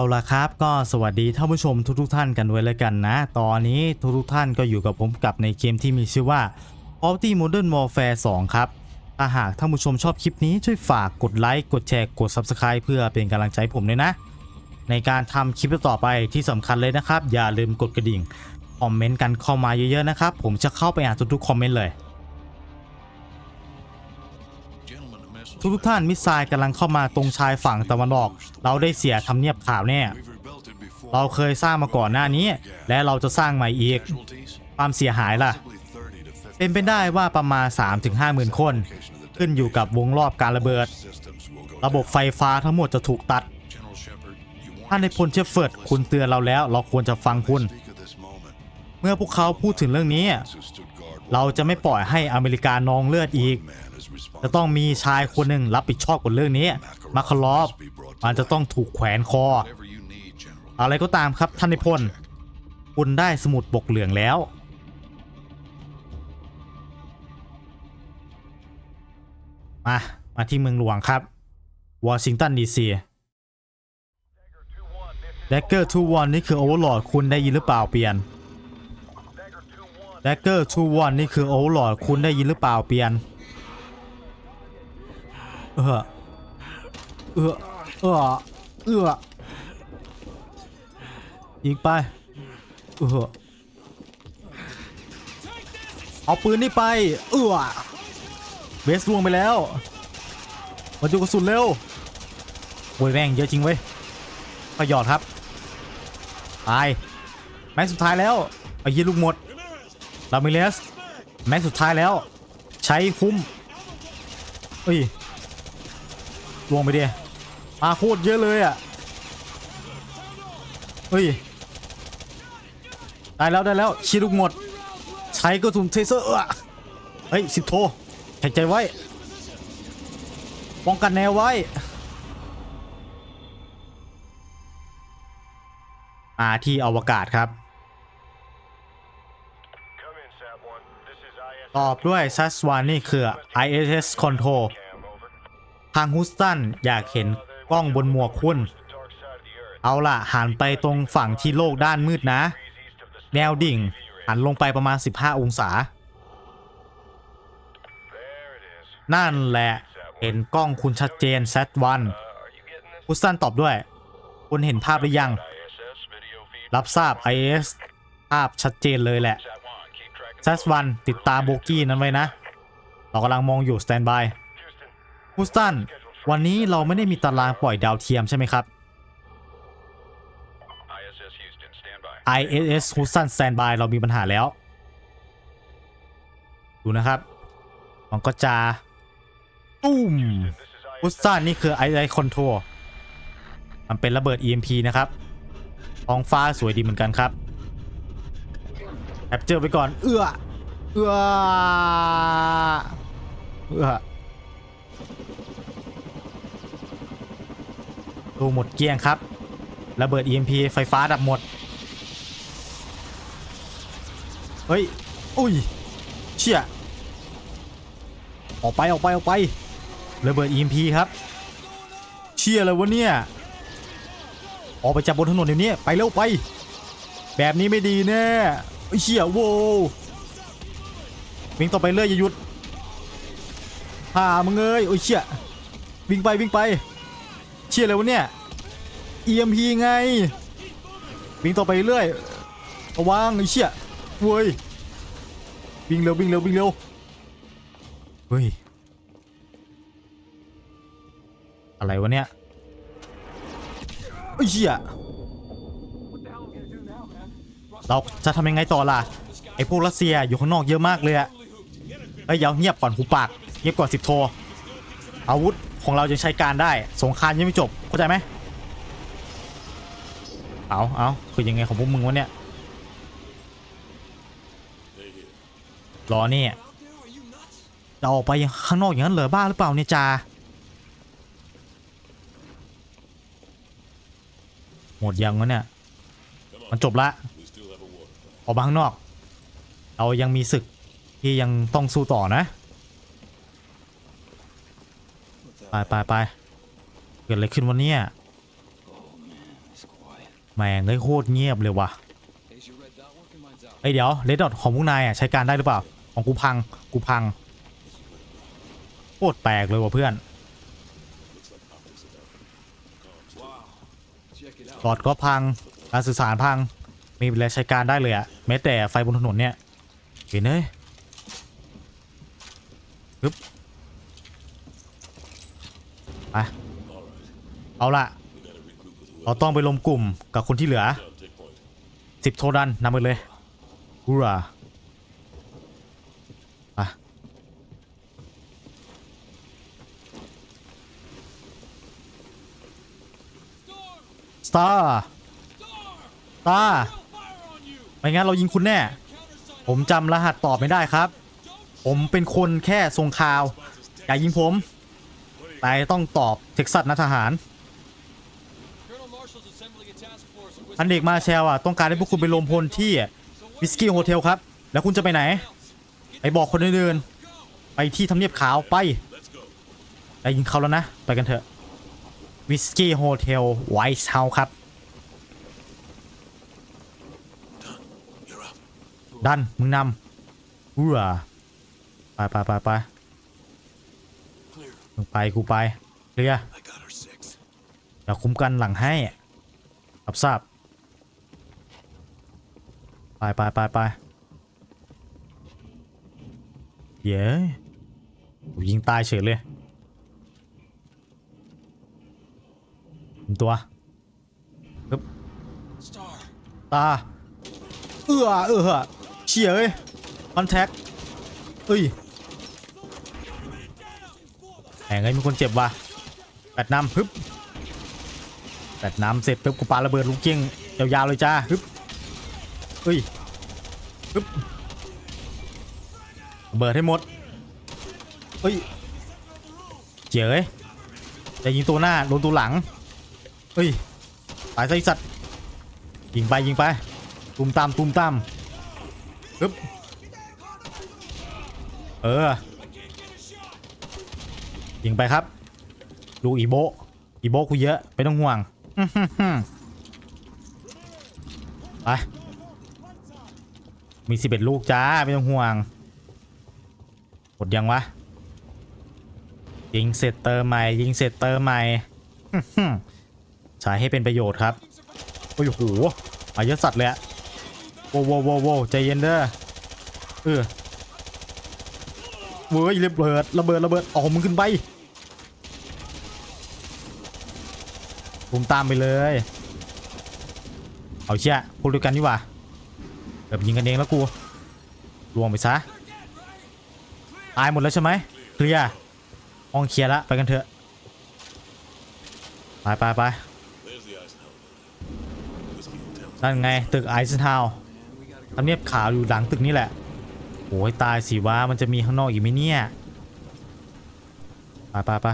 าละครับ ก็สวัสดีท่านผู้ชมทุกๆท่านกันด้วยแล้วกันนะ ตอนนี้ทุกๆท่านก็อยู่กับผมกับในเกมที่มีชื่อว่า of Duty Modern Warfare 2 ครับถ้าหากท่านผู้ชมชอบคลิปนี้ช่วยฝากกดไลค์กดแชร์กด Subscribe เพื่อเป็นกำลังใจผมด้วยนะ ในการทำคลิปต่อไปที่สำคัญเลยนะครับ อย่าลืมกดกระดิ่ง คอมเมนต์กันเข้ามาเยอะๆนะครับ ผมจะเข้าไปอ่านทุกๆคอมเมนต์เลย ทุกๆท่านมิสไซล์กำลังเข้ามาตรงชายฝั่งตะวันออก เราได้เสียทำเนียบข่าวแน่ เราเคยสร้างมาก่อนหน้านี้ และเราจะสร้างใหม่อีก ความเสียหายล่ะ เป็นไปได้ว่าประมาณ 3-5หมื่นคน ขึ้นอยู่กับวงรอบการระเบิด ระบบไฟฟ้าทั้งหมดจะถูกตัด ท่านในพลเชฟเฟิร์ดคุณเตือนเราแล้ว เราควรจะฟังคุณ เมื่อพวกเขาพูดถึงเรื่องนี้ เราจะไม่ปล่อยให้อเมริกานองเลือดอีก จะต้องมีชายคนหนึ่งรับผิดชอบกับเรื่องนี้ มาคลอฟมันจะต้องถูกแขวนคอ อะไรก็ตามครับท่านในพลคุณได้สมุดบกเหลืองแล้ว มา มาที่เมืองหลวงครับ วอชิงตันดีซีแดกเกอร์ทูวันนี่คือโอเวอร์ลอดคุณได้ยินหรือเปล่าเปลี่ยนแดกเกอร์ทูวันนี่คือโอเวอร์ลอดคุณได้ยินหรือเปล่าเปลี่ยน เออเออเออเออยิงไปเออเอาปืนนี่ไป เออเบสล่วงไปแล้วมาดูกระสุนเร็วโวยแม่งเยอะจริงเว้ยประหยอดครับตายแม็กซ์สุดท้ายแล้วไอ้ยีลูกหมดลามิเลสแม็กซ์สุดท้ายแล้ว ใช้คุ้มเอ้ย ลวงไปดิมาโคตรเยอะเลยอะเฮ้ยได้แล้วได้แล้วชีลูกหมด ใช้กระสุนเทเซอร์เอเฮ้ยสิบโทหายใจไว้ ป้องกันแนวไว้ มาที่อวกาศครับ ตอบด้วยซัสวานนี่คือ ISS Control ทางฮุสตันอยากเห็นกล้องบนหมวกคุณ เอาล่ะหันไปตรงฝั่งที่โลกด้านมืดนะ แนวดิ่งหันลงไปประมาณ 15 องศา นั่นแหละ เห็นกล้องคุณชัดเจนแซดวันฮุสตันตอบด้วย คุณเห็นภาพหรือยัง รับทราบ IS ภาพชัดเจนเลยแหละแซดวันติดตามโบกี้นั้นไว้นะ เรากำลังมองอยู่สแตนบาย ฮุสตัน วันนี้เราไม่ได้มีตารางปล่อยดาวเทียมใช่ไหมครับ ISS ฮุสตันสแตนบายเรามีปัญหาแล้ว ดูนะครับ มันก็จะตุ้มฮุสตันนี่คือ ISS Control มันเป็นระเบิด EMP นะครับท้องฟ้าสวยดีเหมือนกันครับแอบเจอไปก่อน เอื้อ เอื้อ เอื้อ ดูหมดเกลี้ยงครับระเบิด EMP ไฟฟ้าดับหมด เฮ้ย อุ้ย เชี่ย ออกไปออกไปออกไประเบิด EMP ครับ เชี่ยเลยวะเนี่ย ออกไปจากบนถนนเดี๋ยวนี้ไปเร็วไป แบบนี้ไม่ดีแน่ไอ้เชี่ยโว้ววิ่งต่อไปเรื่อยอย่าหยุดห่ามึงเอ้ยโอ้ยเชี่ยวิ่งไปวิ่งไป เชี่ยเลยวะเนี่ย EMP ไงวิ่งต่อไปเรื่อยระวังไอ้เชี่ยเว้ยวิ่งเร็ววิ่งเร็ววิ่งเร็วเฮ้ยอะไรวะเนี่ยไอ้เชี่ยเราจะทำยังไงต่อล่ะไอ้พวกรัสเซียอยู่ข้างนอกเยอะมากเลยอะเฮ้ยเดี๋ยวเงียบก่อนหูปากเงียบก่อนสิบโทอาวุธ ของเรายังใช้การได้ สงครามยังไม่จบ เข้าใจไหม เอาเอาคือยังไงของพวกมึงวะเนี่ย รอเนี่ยจะออกไปข้างนอกอย่างนั้นเหรอบ้าหรือเปล่าเนี่ยจาหมดยังวะเนี่ย มันจบละ ออกมาข้างนอก เรายังมีศึกที่ยังต้องสู้ต่อนะ ไปไปไปเกิดอะไรขึ้นวันนี้แม่งเลยโคตรเงียบเลยว่ะ Is your red dot working? Mine's out. เอ้ยเดี๋ยวเลดดอทของพวกนายอะใช้การได้หรือเปล่า ของกูพังกูพังโคตรแปลกเลยว่ะเพื่อนหลอดก็พังการสื่อสารพังมีอะไรใช้การได้เลยอะแม้แต่ไฟบนถนนเนี่ยเห็นเอ้ยฮึบ ไปเอาละเราต้องไปรวมกลุ่มกับคนที่เหลือสิบโทดันนำไปเลยฮูราไปสตาร์สตาร์ไม่งั้นเรายิงคุณแน่ ผมจำรหัสตอบไม่ได้ครับ ผมเป็นคนแค่ทรงข่าว อย่ายิงผม แต่ต้องตอบเท็กซัสนะทหาร Colonel Marshall's assembling a task force. at พันเด็กมาแชลอะต้องการให้พวกคุณไปรวมพลที่วิสกี้โฮเทลครับ แล้วคุณจะไปไหน ไปบอกคนอื่นๆ ไปที่ทำเนียบขาวไปไปยิงเขาแล้วนะ ไปกันเถอะวิสกี้โฮเทลไวท์เฮาส์ครับ ดัน มึงนำอู้อะไปไปไปไป มึงไปกูไปเคลียร์ I got her six. เดี๋ยวคุ้มกันหลังให้รับทราบไปไปไปไปเย้กูยิงตายเฉยเลยยิงตัวปึ๊บตาเอื้อเอื้อเฉียเอ้ยคอนแทคเอ้ย แหงไอ้มีคนเจ็บว่ะแปดน้ำฮึบแปดน้ำเสร็จปุ๊บกูปาระเบิดลูกเกี้ยงยาวๆเลยจ้าฮึบเอ้ยฮึบระเบิดให้หมดเอ้ยเจ๋ยจะยิงตัวหน้าโดนตัวหลังเอ้ยตายซะไอ้สัตว์ยิงไปยิงไปตุ้มตามตุ้มตามปึ๊บเออ ยิงไปครับ ลูกอีโบอีโบะกูเยอะไม่ต้องห่วงไปมีสิบเอ็ดลูกจ้าไม่ต้องห่วงหมดยังวะยิงเสร็จเติมใหม่ ยิงเสร็จเติมใหม่ใช้ให้เป็นประโยชน์ครับโอ้ยโหมาเยอะสัตว์เลยอะโว้วโว้วโว้วโวใจเย็นเด้อเออ เว้ยระเบิดระเบิดระเบิดออกมึงขึ้นไปปุมตามไปเลย เอาเชี่ยพูดด้วยกันนี่ว่าแบบยิงกันเองแล้วกูลวงไปซะตายหมดแล้วใช่ไหมเคลียร์ห้องเคลียร์ละไปกันเถอะไปไปไปนั่นไงตึกไอซ์ทาวน์ทำเนียบขาวอยู่หลังตึกนี่แหละ โอ้ยตายสิว่ามันจะมีข้างนอกอีกไหมเนี่ยไปไปไป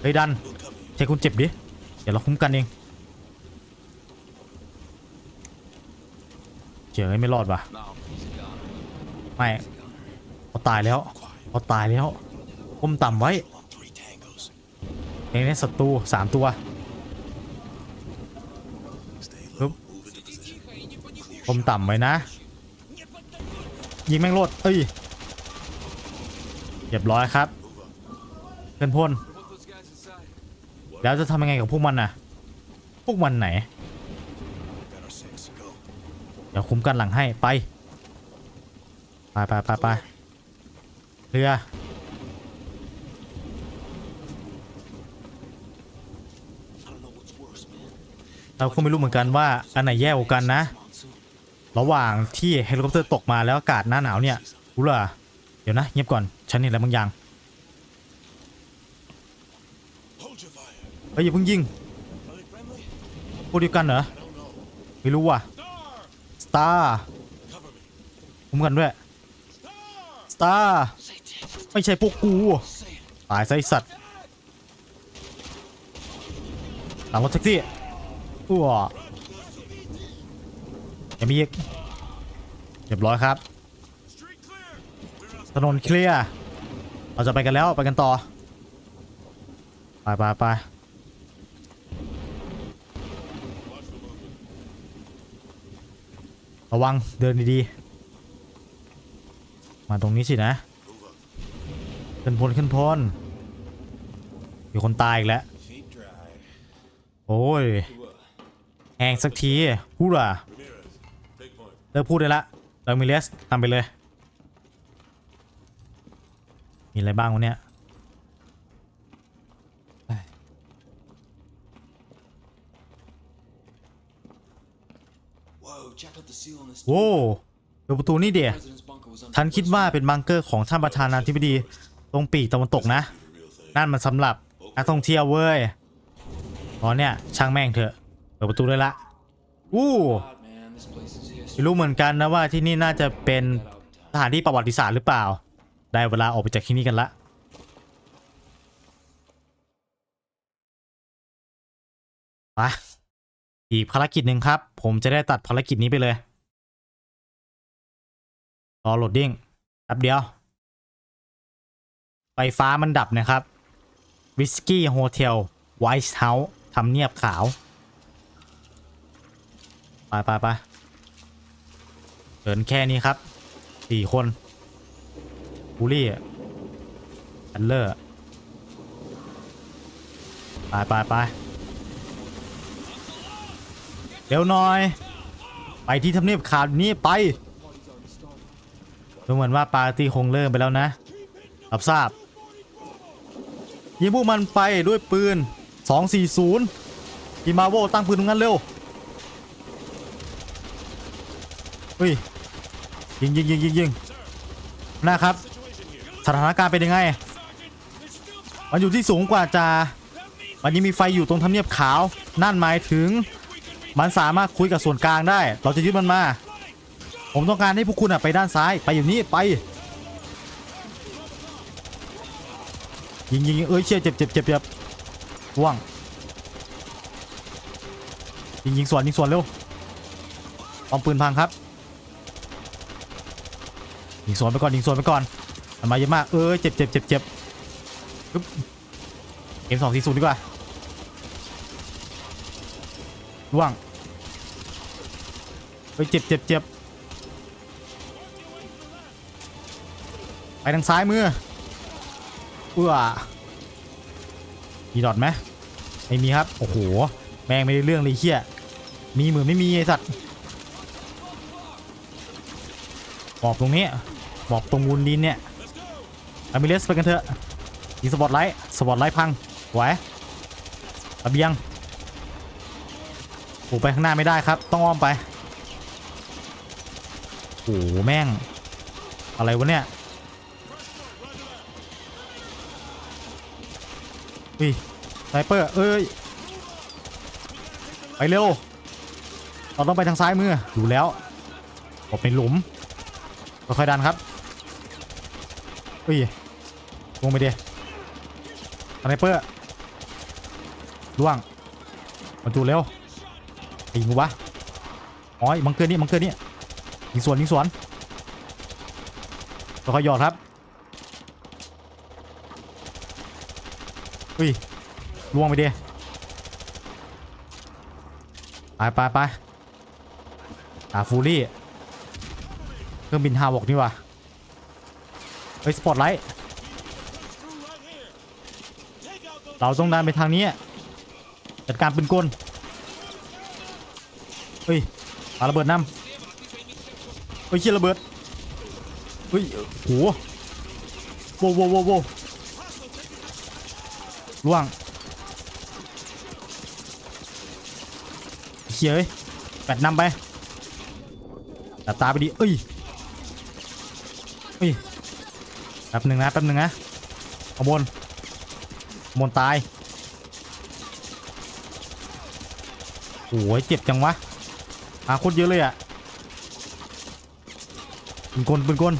เฮ้ยดัน We'll cover you. เช็คคุณเจ็บดิ เดี๋ยวเราคุ้มกันเองเจอไม่รอดว่ะไม่เขาตายแล้วเขาตายแล้วก้มต่ำไว้ในนี้ศัตรูสามตัวก้มต่ำไว้นะ ยิงแม่งโลดเอ้ยเรียบร้อยครับเพื่อนพลแล้วจะทำยังไงกับพวกมันน่ะ พวกมันไหนเดี๋ยวคุ้มกันหลังให้ไปไปไปไปไปเรือเราก็ไม่รู้เหมือนกันว่าอันไหนแย่กว่ากันนะ ระหว่างที่เฮลิคอปเตอร์ตกมาแล้วอากาศหน้าหนาวเนี่ยรู้ล่ะเดี๋ยวนะเงียบก่อนฉันเห็นอะไรบางอย่าง Hold your fire. เฮ้ยอย่าเพิ่งยิง Are they friendly? พวกเดียวกันเหรอ I don't know. ไม่รู้ว่ะสตาร์ Cover me. คุ้มกันด้วยสตาร์ไม่ใช่พวกกูตายไซสัตว์หลังรถแท็กซี่อ้ว ยังมีอีกเรียบร้อยครับถนนเคลียร์เราจะไปกันแล้วไปกันต่อ ไปไปไประวังเดินดีๆ มาตรงนี้สินะ ขึ้นพลขึ้นพลมีคนตายอีกแล้ว โอ้ยแหงสักทีพูดว่ะ ลิกพูดได้ละเรามิเลสตามไปเลย มีอะไรบ้างวะเนี่ยโว้เปิดประตูนี่เดีย president's bunker was under ฉันคิดว่าเป็นบังเกอร์ของท่านประธานาธิบดีตรงปีกตะวันตกนะ นั่นมันสำหรับนักท่องเที่ยวเว้ยอ๋อเนี่ยช่างแม่งเถอะ เปิดประตูได้ละ อู้ ไม่รู้เหมือนกันนะว่าที่นี่น่าจะเป็นสถานที่ประวัติศาสตร์หรือเปล่า ได้เวลาออกไปจากที่นี่กันละไปอีกภารกิจหนึ่งครับ ผมจะได้ตัดภารกิจนี้ไปเลย รอโหลดดิ้งแป๊บเดียว ไฟฟ้ามันดับนะครับ วิสกี้โฮเทลไวท์เฮาส์ทำเนียบขาว ไปไปไป เดินแค่นี้ครับสี่คนบูลี่อันเลอร์ไปไปไปเร็วหน่อย ไปที่ทำเนียบขาวนี้ไปดูเหมือนว่าปาร์ตี้คงเริ่มไปแล้วนะรับทราบยิงพวกมันไปด้วยปืน 240ทีมาโวตั้งปืนตรงนั้นเร็วเฮ้ย ยิงยิงยิงยิงยิงนะครับ สถานการณ์เป็นยังไง มันอยู่ที่สูงกว่าจามันยังมีไฟอยู่ตรงทำเนียบขาว นั่นหมายถึง มันสามารถคุยกับส่วนกลางได้ เราจะยึดมันมา ผมต้องการให้พวกคุณอะไปด้านซ้าย ไปอยู่นี่ไปยิงยิงยิงเอ้ยเชี่ยเจ็บเจ็บเจ็บเจ็บว่วงยิงยิงสวนยิงสวนเร็วปอมปืนพังครับ ยิงสวนไปก่อนยิงสวนไปก่อนมันมาเยอะมากเอ้ยเจ็บเจ็บเจ็บเจ็บเกมสองสี่ศูนย์ดีกว่าล่วงเฮ้ยเจ็บเจ็บเจ็บไปทางซ้ายมือเอื้อมีดอทไหมไม่มีครับโอ้โหแม่งไม่ได้เรื่องเลยเฮียมีเหมือนไม่มีไอสัตว์บอกตรงนี้ บอกตรงวูนดินเนี่ยอามิเลสไปกันเถอะยิงสปอตไลท์สปอตไลท์พังไหวระเบียงโอ้ไปข้างหน้าไม่ได้ครับ ต้องอ้อมไปโอ้โหแม่ง อะไรวะเนี่ยอุ้ยไซเปอร์เอ้ย ไปเร็ว เราต้องไปทางซ้ายมืออยู่แล้วผมเป็นหลุมค่อยๆดันครับ อุ้ยลงไปเดิสไนเปอร์ล่วงมาจูเร็วไอ้ยิงกูวะอ๋อมังเกอร์นี่มังเกอร์นี่ยิงสวนยิงสวนค่อยหยอดครับอุ้ยล่วงไปเดิไปไปไปอ่าฟูรี่เครื่องบินฮาวอกนี่ว่ะ ฮ้ยสปอตไลท์เราต้องเดันไปทางนี้จัดการปืนกลเฮ้ยปาระเบิดน้ำเฮ้ยเชี่ยระเบิดเฮ้ยโหโว้โว้โว้โว้ล่วงเชี่ยเอ้ยแปดนำไปตัดตาไปดิเอ้ยเฮ้ย แป๊บหนึ่งนะแป๊บหนึ่งนะขบวนขบวนตายโอ้ยเจ็บจังวะอาโคตรเยอะเลยอะปืนกลปืนกล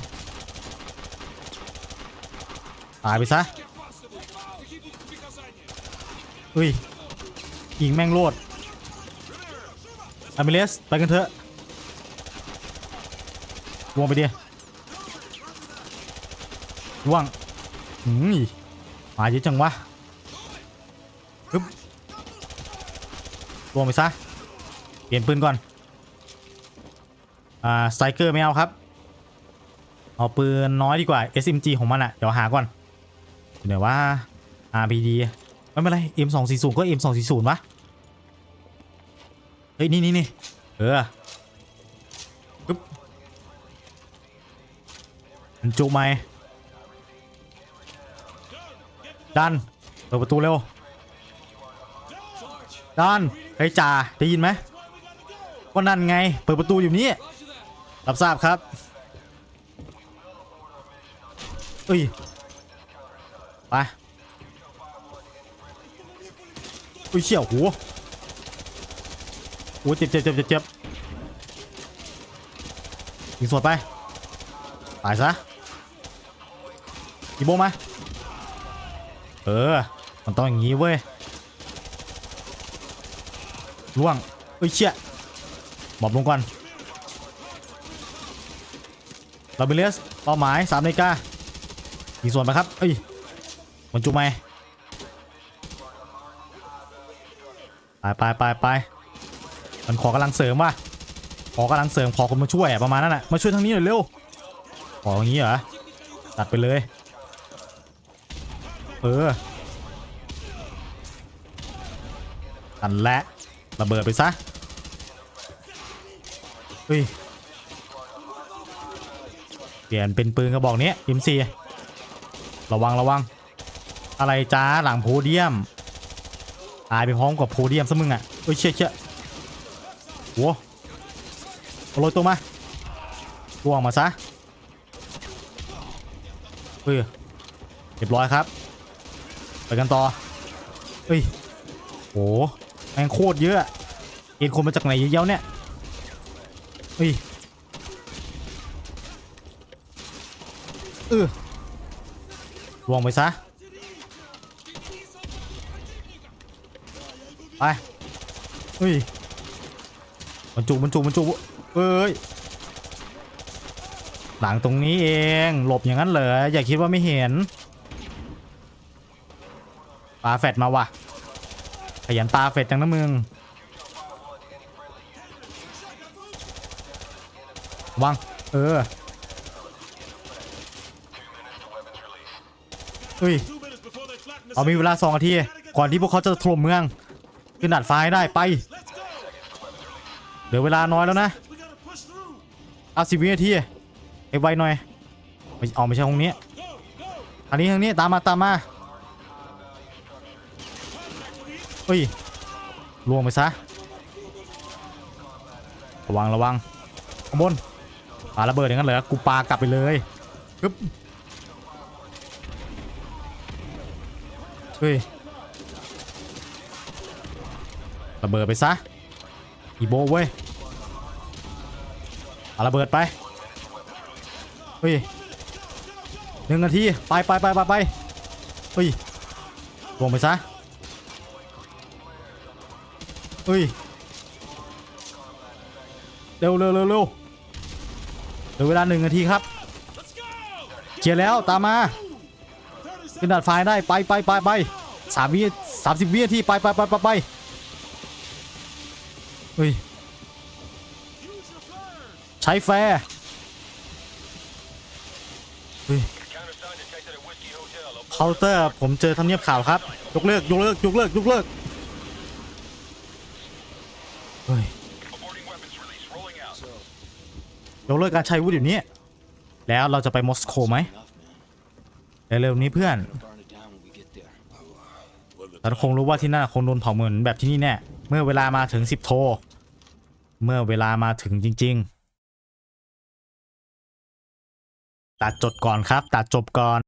ตายไปซะเฮ้ยยิงแม่งโลดอามิเลสไปกันเถอะวงไปดิ ล่วงหืมมาเยอะจังวะปึ๊บล่วงไปซะ เปลี่ยนปืนก่อน อ่าสไตเกอร์ไม่เอาครับ เอาปืนน้อยดีกว่า SMG ของมันอะเดี๋ยวหาก่อนเดี๋ยวว่า RPD ไม่เป็นไร M240 ก็ M240 วะ เฮ้ย นี่นี่นี่เออปึ๊บมันจุไหม ดันเปิดประตูเร็วดันเฮ้ยจ่าได้ยินไหมว่านั่นไง เปิดประตูอยู่นี่รับทราบครับเอ้ยไปอุ้ยเชี่ยวหัวโอ้ยเจ็บเจ็บเจ็บเจ็บเจ็บยิงสวดไปตายซะอีโบมา เออ มันต้องอย่างงี้เว้ยล่วงเอ้ยเชี่ยหมอบลงก่อนลาเบเลสเป้าหมาย3นาฬิกายิงส่วนไปครับ เอ้ยมันจุไหมไปไปไปไปมันขอกำลังเสริมว่ะขอกำลังเสริมขอคนมาช่วยประมาณนั้นแหละมาช่วยทางนี้หน่อยเร็วขออย่างนี้เหรอตัดไปเลย เออตันและระเบิดไปซะเฮ้ยเปลี่ยนเป็นปืนกระบอกนี้ M4 ระวังระวัง อะไรจ้าหลังโพเดียม ตายไปพร้อมกับโพเดียมซะมึงอะเอ้ยเชี่ยเชี่ยโว้โรยตัวมาล่วงมาซะเฮ้ยเรียบร้อยครับ ไปกันต่อเฮ้ยโหแมงโคตรเยอะเอ็นคนมาจากไหนเยอะๆเนี่ยเฮ้ยเออลวงไปซะไปเฮ้ยมันจุมันจุมันจุเอ้ยหลังตรงนี้เอง หลบอย่างนั้นเหรออย่าคิดว่าไม่เห็น ปาแฟดมาว่ะขยันปาแฟดจังนะมึงวังเออเฮ้ยเอามีเวลาสองนาทีก่อนที่พวกเขาจะถล่มเมืองขึ้นดัดฟ้าให้ได้ไปเหลือเวลาน้อยแล้วนะเอาสิบวินาทีไอ้ไวหน่อยไม่เอาไม่ใช่ห้องนี้ Go, go. ทางนี้ทางนี้ตามมาตามมา เฮ้ยล่วงไปซะ ระวังระวังข้างบนปาระเบิดอย่างนั้นเหรอกูปากลับไปเลยปึ๊บเฮ้ยระเบิดไปซะอีโบเว้ยเอาระเบิดไปเฮ้ยหนึ่งนาทีไปไปไปไปไปเฮ้ยลงไปซะ เฮ้ย เร็วเร็วเร็วเร็วเหลือเวลาหนึ่งนาทีครับเคลียร์แล้วตามมาขึ้นดาดฟ้าได้ไปไปไปไปสามวิสามสิบวินาทีไปไปไปไปไปเฮ้ยใช้แฟร์เฮ้ยเคาน์เตอร์ผมเจอทำเนียบข่าวครับยกเลิกยกเลิกยกเลิกยกเลิก เฮ้ยยกเลิกการใช้อาวุธอยู่นี้แล้วเราจะไปมอสโกไหม Enough, man. เร็วๆนี้เพื่อน Burn it down when we get there. ฉันคงรู้ว่าที่นั่นคงโดนเผาเหมือนแบบที่นี่แน่เมื่อเวลามาถึงสิบโท เมื่อเวลามาถึงจริง ๆ ตัดจดก่อนครับ ตัดจบก่อน